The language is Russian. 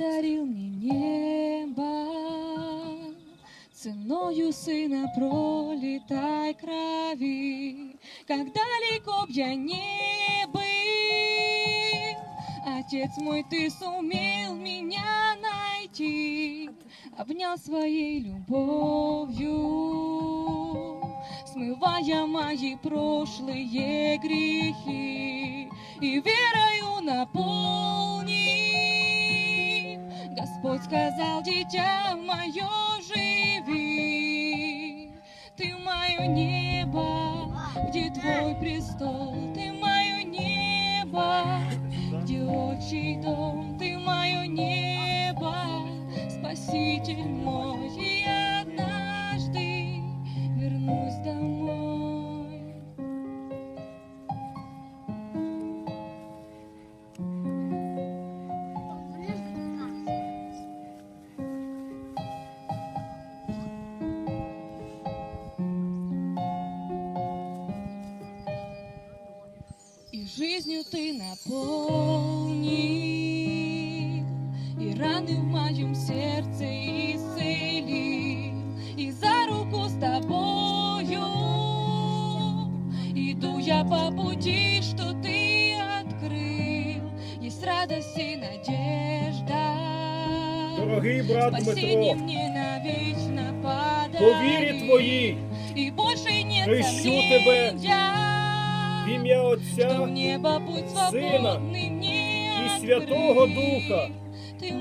подарил мне небо, Ценою сына пролетай крови, Как далеко б я не был, Отец мой, ты сумел меня найти, Обнял своей любовью, Смывая мои прошлые грехи, И верою наполнил Господь сказал, дитя мое, живи. Ты мое небо, где твой престол, Ты мое небо, где отчий дом, Ты мое небо, Спаситель мой, жизнью ты наполнил, И раны в моем сердце исцелил, И за руку с тобою Иду я по пути, что ты открыл. Есть радость и надежда. Дорогий брат Спасение Дмитро, мне навечно подарил. по вірі твоїй, И больше нет Хрещу тебе сомнения, в ім'я Отця Сына мне и Святого. Духа. Ты